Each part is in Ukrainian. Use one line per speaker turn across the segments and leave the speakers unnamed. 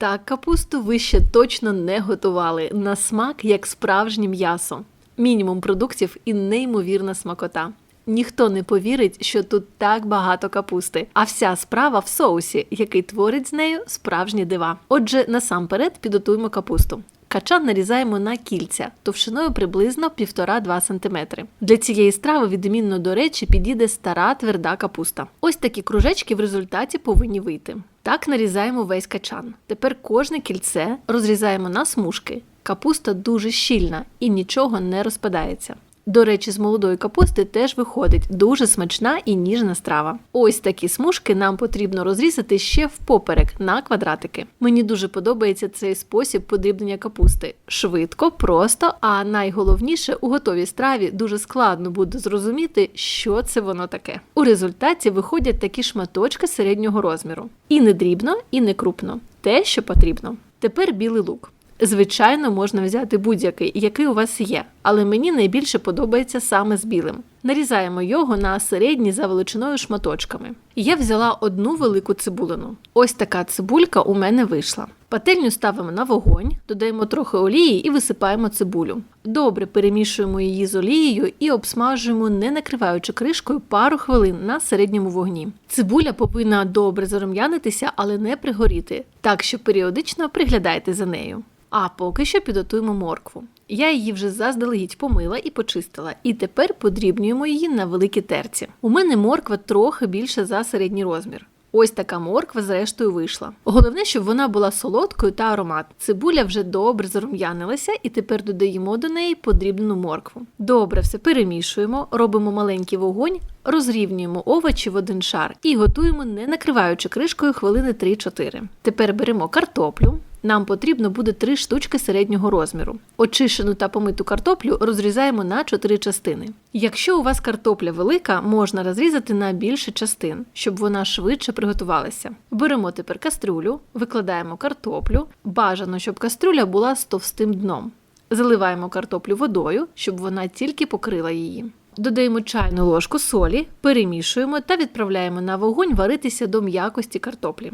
Так, капусту ви ще точно не готували. На смак як справжнє м'ясо. Мінімум продуктів і неймовірна смакота. Ніхто не повірить, що тут так багато капусти, а вся справа в соусі, який творить з нею справжні дива. Отже, насамперед підготуємо капусту. Качан нарізаємо на кільця товщиною приблизно 1,5-2 см. Для цієї страви відмінно до речі підійде стара тверда капуста. Ось такі кружечки в результаті повинні вийти. Так нарізаємо весь качан. Тепер кожне кільце розрізаємо на смужки. Капуста дуже щільна і нічого не розпадається. До речі, з молодої капусти теж виходить дуже смачна і ніжна страва. Ось такі смужки нам потрібно розрізати ще впоперек на квадратики. Мені дуже подобається цей спосіб подрібнення капусти. Швидко, просто, а найголовніше у готовій страві дуже складно буде зрозуміти, що це воно таке. У результаті виходять такі шматочки середнього розміру. І не дрібно, і не крупно. Те, що потрібно. Тепер білий лук. Звичайно, можна взяти будь-який, який у вас є, але мені найбільше подобається саме з білим. Нарізаємо його на середні за величиною шматочками. Я взяла одну велику цибулину. Ось така цибулька у мене вийшла. Пательню ставимо на вогонь, додаємо трохи олії і висипаємо цибулю. Добре перемішуємо її з олією і обсмажуємо, не накриваючи кришкою пару хвилин на середньому вогні. Цибуля повинна добре зарум'янитися, але не пригоріти, так що періодично приглядайте за нею. А поки що підготуємо моркву. Я її вже заздалегідь помила і почистила, і тепер подрібнюємо її на великій терці. У мене морква трохи більша за середній розмір. Ось така морква, зрештою, вийшла. Головне, щоб вона була солодкою та ароматною. Цибуля вже добре зарум'янилася, і тепер додаємо до неї подрібнену моркву. Добре, все перемішуємо, робимо маленький вогонь, розрівнюємо овочі в один шар і готуємо, не накриваючи кришкою хвилини 3-4. Тепер беремо картоплю. Нам потрібно буде три штучки середнього розміру. Очищену та помиту картоплю розрізаємо на 4 частини. Якщо у вас картопля велика, можна розрізати на більше частин, щоб вона швидше приготувалася. Беремо тепер кастрюлю, викладаємо картоплю. Бажано, щоб кастрюля була з товстим дном. Заливаємо картоплю водою, щоб вона тільки покрила її. Додаємо чайну ложку солі, перемішуємо та відправляємо на вогонь варитися до м'якості картоплі.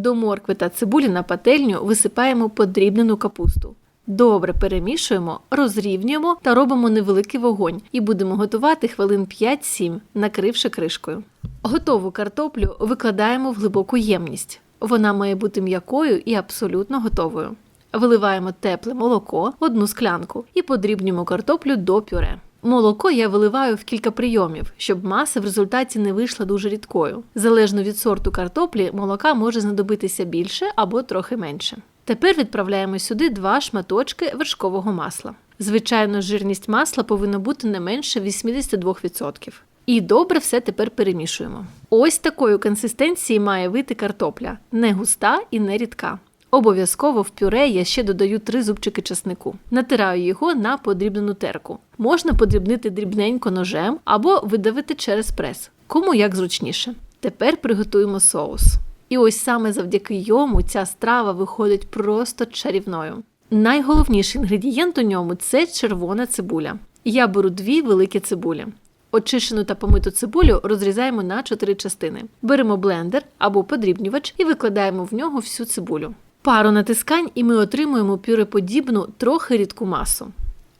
До моркви та цибулі на пательню висипаємо подрібнену капусту. Добре перемішуємо, розрівнюємо та робимо невеликий вогонь і будемо готувати хвилин 5-7, накривши кришкою. Готову картоплю викладаємо в глибоку ємність. Вона має бути м'якою і абсолютно готовою. Виливаємо тепле молоко, одну склянку і подрібнюємо картоплю до пюре. Молоко я виливаю в кілька прийомів, щоб маса в результаті не вийшла дуже рідкою. Залежно від сорту картоплі, молока може знадобитися більше або трохи менше. Тепер відправляємо сюди два шматочки вершкового масла. Звичайно, жирність масла повинна бути не менше 82%. І добре все тепер перемішуємо. Ось такої консистенції має вийти картопля, не густа і не рідка. Обов'язково в пюре я ще додаю три зубчики часнику. Натираю його на подрібнену терку. Можна подрібнити дрібненько ножем або видавити через прес, кому як зручніше. Тепер приготуємо соус. І ось саме завдяки йому ця страва виходить просто чарівною. Найголовніший інгредієнт у ньому це червона цибуля. Я беру дві великі цибулі. Очищену та помиту цибулю розрізаємо на 4 частини. Беремо блендер або подрібнювач і викладаємо в нього всю цибулю. Пару натискань, і ми отримуємо пюреподібну, трохи рідку масу.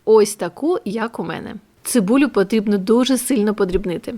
Ось таку, як у мене. Цибулю потрібно дуже сильно подрібнити.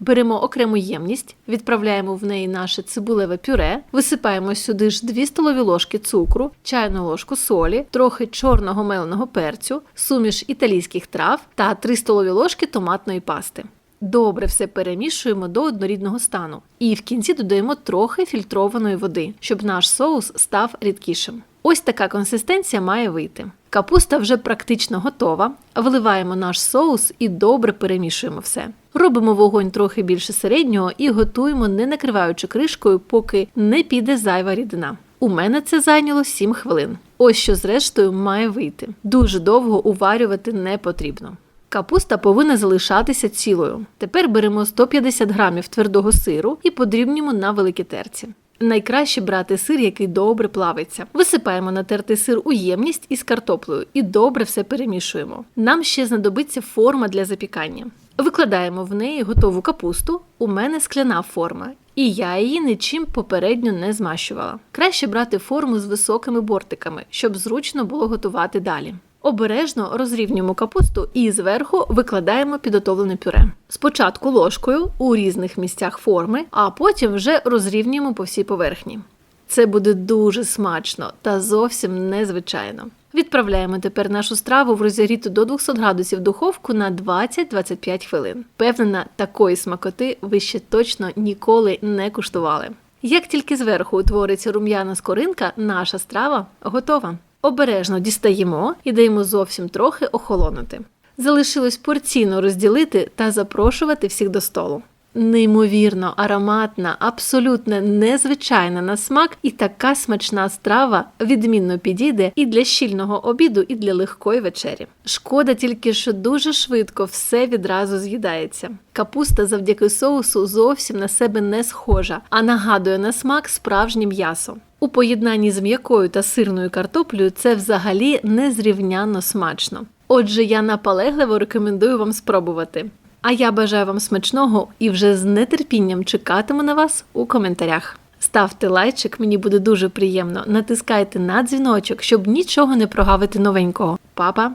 Беремо окрему ємність, відправляємо в неї наше цибулеве пюре, висипаємо сюди ж 2 столові ложки цукру, чайну ложку солі, трохи чорного меленого перцю, суміш італійських трав та 3 столові ложки томатної пасти. Добре все перемішуємо до однорідного стану. І в кінці додаємо трохи фільтрованої води, щоб наш соус став рідкішим. Ось така консистенція має вийти. Капуста вже практично готова. Виливаємо наш соус і добре перемішуємо все. Робимо вогонь трохи більше середнього і готуємо, не накриваючи кришкою, поки не піде зайва рідина. У мене це зайняло 7 хвилин. Ось що зрештою має вийти. Дуже довго уварювати не потрібно. Капуста повинна залишатися цілою. Тепер беремо 150 грамів твердого сиру і подрібнюємо на великій терці. Найкраще брати сир, який добре плавиться. Висипаємо натертий сир у ємність із картоплею і добре все перемішуємо. Нам ще знадобиться форма для запікання. Викладаємо в неї готову капусту. У мене скляна форма. І я її нічим попередньо не змащувала. Краще брати форму з високими бортиками, щоб зручно було готувати далі. Обережно розрівнюємо капусту і зверху викладаємо підготовлене пюре. Спочатку ложкою у різних місцях форми, а потім вже розрівнюємо по всій поверхні. Це буде дуже смачно та зовсім незвичайно. Відправляємо тепер нашу страву в розігріту до 200 градусів духовку на 20-25 хвилин. Певнена, такої смакоти ви ще точно ніколи не куштували. Як тільки зверху утвориться рум'яна скоринка, наша страва готова. Обережно дістаємо і даємо зовсім трохи охолонути. Залишилось порційно розділити та запрошувати всіх до столу. Неймовірно ароматна, абсолютно незвичайна на смак, і така смачна страва відмінно підійде і для щільного обіду, і для легкої вечері. Шкода тільки, що дуже швидко все відразу з'їдається. Капуста завдяки соусу зовсім на себе не схожа, а нагадує на смак справжнє м'ясо. У поєднанні з м'якою та сирною картоплею це взагалі незрівнянно смачно. Отже, я наполегливо рекомендую вам спробувати. А я бажаю вам смачного і вже з нетерпінням чекатиму на вас у коментарях. Ставте лайчик, мені буде дуже приємно. Натискайте на дзвіночок, щоб нічого не прогавити новенького. Па-па!